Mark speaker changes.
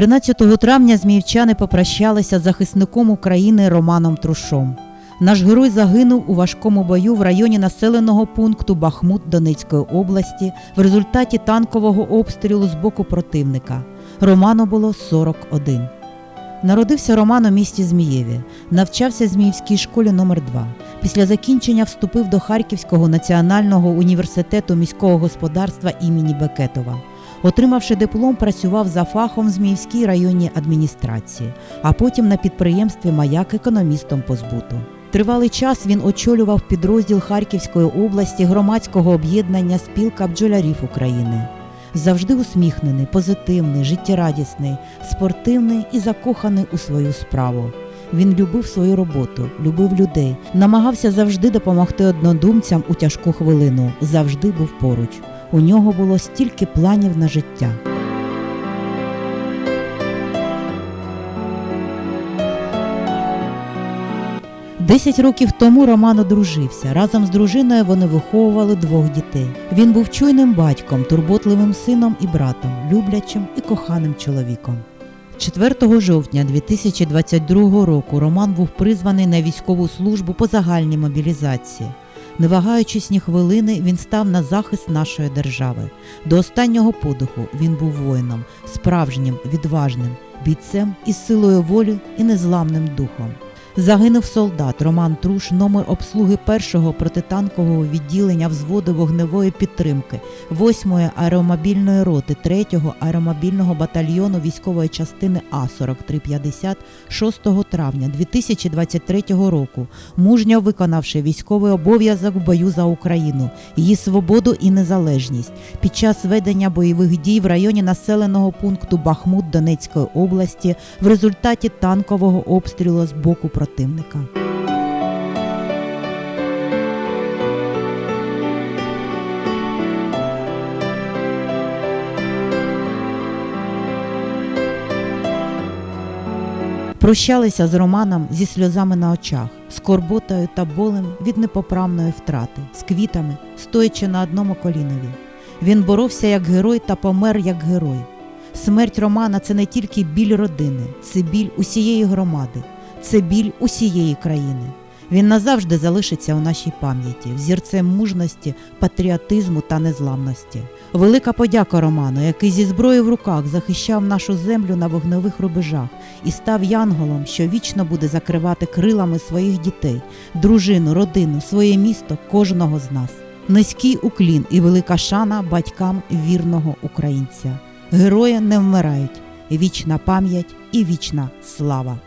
Speaker 1: 13 травня зміївчани попрощалися з захисником України Романом Трушом. Наш герой загинув у важкому бою в районі населеного пункту Бахмут Донецької області в результаті танкового обстрілу з боку противника. Роману було 41. Народився Роман у місті Змієві, навчався Зміївській школі номер 2 Після закінчення вступив до Харківського національного університету міського господарства імені Бекетова. Отримавши диплом, працював за фахом в Зміївській районній адміністрації, а потім на підприємстві Маяк економістом по збуту. Тривалий час він очолював підрозділ Харківської області громадського об'єднання Спілка бджолярів України. Завжди усміхнений, позитивний, життєрадісний, спортивний і закоханий у свою справу. Він любив свою роботу, любив людей, намагався завжди допомогти однодумцям у тяжку хвилину, завжди був поруч. У нього було стільки планів на життя. Десять років тому Роман одружився. Разом з дружиною вони виховували двох дітей. Він був чуйним батьком, турботливим сином і братом, люблячим і коханим чоловіком. 4 жовтня 2022 року Роман був призваний на військову службу по загальній мобілізації. Не вагаючись ні хвилини, він став на захист нашої держави. До останнього подиху він був воїном, справжнім, відважним, бійцем із силою волі і незламним духом. Загинув солдат Роман Труш, номер обслуги першого протитанкового відділення взводу вогневої підтримки 8-ї аеромобільної роти 3-го аеромобільного батальйону військової частини А 4350 6 травня 2023 року, мужньо виконавши військовий обов'язок в бою за Україну, її свободу і незалежність. Під час ведення бойових дій в районі населеного пункту Бахмут Донецької області в результаті танкового обстрілу з боку противника. Прощалися з Романом зі сльозами на очах, скорботою та болем від непоправної втрати, з квітами, стоячи на одному колінові. Він боровся як герой та помер як герой. Смерть Романа це не тільки біль родини, це біль усієї громади, це біль усієї країни. Він назавжди залишиться у нашій пам'яті, взірцем мужності, патріотизму та незламності. Велика подяка Роману, який зі зброєю в руках захищав нашу землю на вогневих рубежах і став янголом, що вічно буде закривати крилами своїх дітей, дружину, родину, своє місто, кожного з нас. Низький уклін і велика шана батькам вірного українця. Герої не вмирають, вічна пам'ять і вічна слава.